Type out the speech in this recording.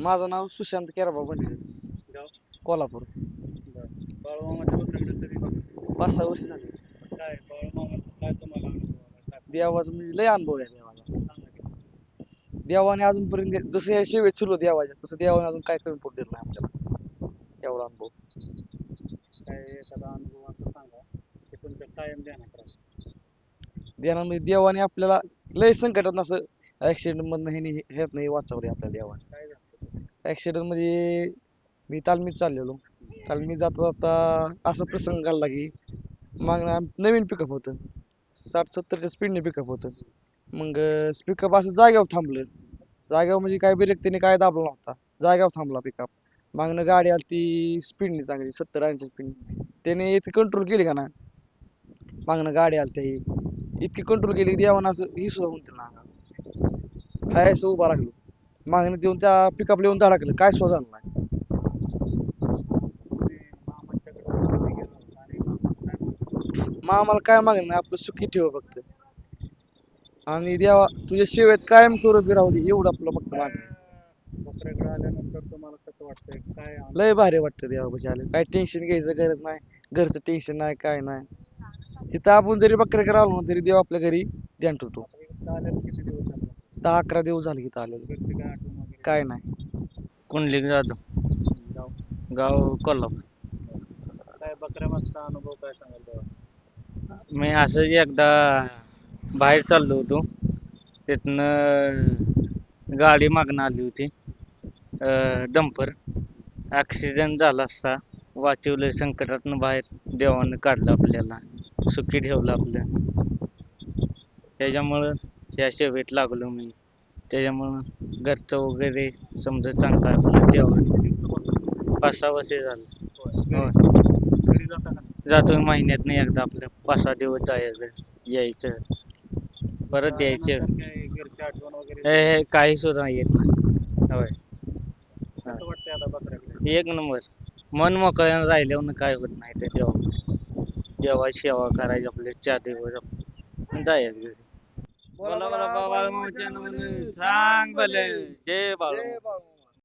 माझं नाव सुशांत केरबा बंडे. गाव? कोल्हापूर. बाळूमामाच्या बघितलं? पाच सहा वर्ष झाले. काय बाळूमामाचा काय तुम्हाला अनुभव आला? काय देवाचा म्हणजे लय अनुभव आहे देवाला. सांगा की. देवाने अजूनपर्यंत जसं या शिवेत सुरू देवाच्या तसं देवाने अजून काय कमी पडू दिलं नाही आपल्याला एवढा अनुभव. काय एखादा अनुभव असं सांगा की तुमच्या कायम ध्यानात राहील देवाने देवाने आपल्याला लय संकटात असं ऍक्सिडेंट मधनं हे नाही वाचवले आपल्याला देवाने. काय झालं? Accident मध्ये मी तालमीत चाललेलो. तालमीत जाता जाता असा प्रसंग घडला की मागणं आम- नवीन पिकअप होतं. साठ सत्तरच्या स्पीडने पिकअप होतं. मग पिकअप असं जाग्यावर थांबलं. जाग्यावर म्हणजे काय ब्रेक त्याने काय दाबला नव्हता. जाग्यावर थांबला पिकअप मागणं गाडी आली ती स्पीडने चांगली सत्तर ऐंशी स्पीडने त्याने इतकी कंट्रोल केली का ना? मागणं गाडी आली त्या इतकी कंट्रोल केली की देवानं असं ही सुद्धा होऊन त्यांना हाय असं उभा राहिलो. मागणं देऊन त्या पिकअपला येऊन धडकलं काय सुद्धा नाही? मग आम्हाला काय मागणं? नाही आपलं सुखी ठेव फक्त. आणि देवा तुझ्या सेवेत कायम स्वरूपी राहू दे. एवढं आपलं फक्त मागणं आल्यानंतर तुम्हाला कसं वाटतंय? काय? लय भारी वाटतं देवापाशी आलं. काय टेन्शन घ्यायचं गरज नाही. घरचं टेन्शन नाही काय नाही. इथं आपण जरी बकऱ्याकडे आलो ना तरी देव आपल्या घरी ध्यान ठेवतो. किती दिवस? दहा अकरा दिवस झाले इथं आलेलं. घरची काय आठवण वगैरे? काय नाही. कुंडलिक जाधव. गाव? गाव कोल्हापूर. काय बकऱ्या मागचा अनुभव काय सांगाल तेव्हा? मी असंच एकदा बाहेर चाललो होतो. तिथनं गाडी मागणं आली होती. डंपर. ॲक्सिडेंट झाला असता. वाचवलं संकटातनं बाहेर. देवानं काढलं आपल्याला. सुखी ठेवलं आपलं. त्याच्यामुळं या सेवेत लागलो मी. त्याच्यामुळं घरचं वगैरे समजा चांगलं देवानं पाच सहा वर्ष झालं. होय. जाता का जातो महिन्यातनं एकदा आपलं. पाच सहा दिवस जायचं यायचं. परत यायचं. हे हे काही सुद्धा येत नाही. होय. एक नंबर. मन मोकळ्यानं राहिल्यावर काय होत नाही ते देवा देवाची सेवा करायची आपले चार दिवस जायचं बोला बोला बाबा सांग भले जय बाळू जय बाळू.